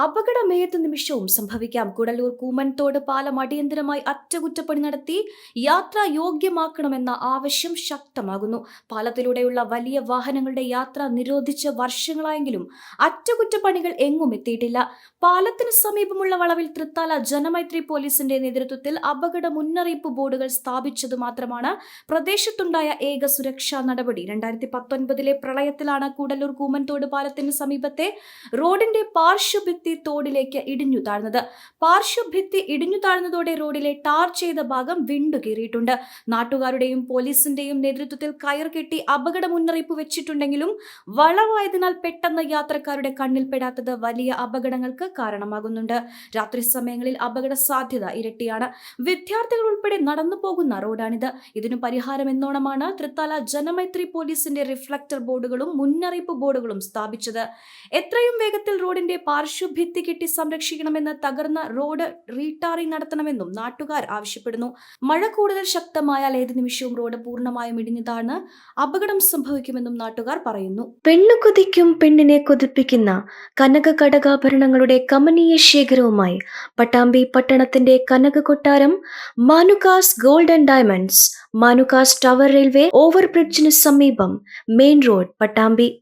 അപകടമേത് നിമിഷവും സംഭവിക്കാം. കുടലൂർ കൂമൻതോട് പാലം അടിയന്തരമായി അറ്റകുറ്റപ്പണി നടത്തി യാത്ര യോഗ്യമാക്കണമെന്ന ആവശ്യം ശക്തമാകുന്നു. പാലത്തിലൂടെയുള്ള വലിയ വാഹനങ്ങളുടെ യാത്ര നിരോധിച്ച വർഷങ്ങളായെങ്കിലും അറ്റകുറ്റപ്പണികൾ എങ്ങും എത്തിയിട്ടില്ല. പാലത്തിന് സമീപമുള്ള വളവിൽ തൃത്താല ജനമൈത്രി പോലീസിന്റെ നേതൃത്വത്തിൽ അപകട മുന്നറിയിപ്പ് ബോർഡുകൾ സ്ഥാപിച്ചത് മാത്രമാണ് പ്രദേശത്തുണ്ടായ ഏക സുരക്ഷാ നടപടി. രണ്ടായിരത്തി പത്തൊൻപതിലെ പ്രളയത്തിലാണ് കൂടലൂർ കൂമൻതോട് പാലത്തിന് സമീപത്തെ റോഡിന്റെ പാർശ്വഭിത്തി തോടിലേക്ക് ഇടിഞ്ഞു താഴ്ന്നത്. പാർശ്വഭിത്തി ഇടിഞ്ഞു താഴ്ന്നതോടെ റോഡിലെ ടാർ ചെയ്ത ഭാഗം വിണ്ടുകീറിയിട്ടുണ്ട് നാട്ടുകാരുടെയും പോലീസിന്റെയും നേതൃത്വത്തിൽ കയർ കെട്ടി അപകട മുന്നറിയിപ്പ് വെച്ചിട്ടുണ്ടെങ്കിലും വളവായതിനാൽ പെട്ടെന്ന് യാത്രക്കാരുടെ കണ്ണിൽപ്പെടാത്തത് വലിയ അപകടങ്ങൾക്ക് കാരണമാകുന്നുണ്ട്. രാത്രി സമയങ്ങളിൽ അപകട സാധ്യത ഇരട്ടിയാണ്. വിദ്യാർത്ഥികൾ ഉൾപ്പെടെ നടന്നു പോകുന്ന റോഡാണിത്. ഇതിനു പരിഹാരം എന്നോണമാണ് തൃത്താല ജനമൈത്രി പോലീസിന്റെ റിഫ്ലക്ടർ ബോർഡുകളും മുന്നറിയിപ്പ് ബോർഡുകളും സ്ഥാപിച്ചത്. എത്രയും വേഗത്തിൽ റോഡിന്റെ പാർശ്വഭിത്തി കെട്ടി സംരക്ഷിക്കണമെന്ന് തകർന്ന റോഡ് റീടാറിംഗ് നടത്തണമെന്നും നാട്ടുകാർ ആവശ്യപ്പെടുന്നു. മഴ കൂടുതൽ ശക്തമായാൽ ഏത് നിമിഷവും റോഡ് പൂർണമായും ഇടിഞ്ഞു താഴ്ന്ന് അപകടം സംഭവിക്കുമെന്നും നാട്ടുകാർ പറയുന്നു. പെണ്ണു കൊതിക്കും പെണ്ണിനെ കൊതിപ്പിക്കുന്ന കനക കടകാഭരണങ്ങളുടെ കമനീയ ശേഖരവുമായി പട്ടാമ്പി പട്ടണത്തിന്റെ കനക കൊട്ടാരം Manukas gold and diamonds Manukas tower railway over ഓവർബ്രിഡ്ജിന് സമീപം മെയിൻ റോഡ് പട്ടാമ്പി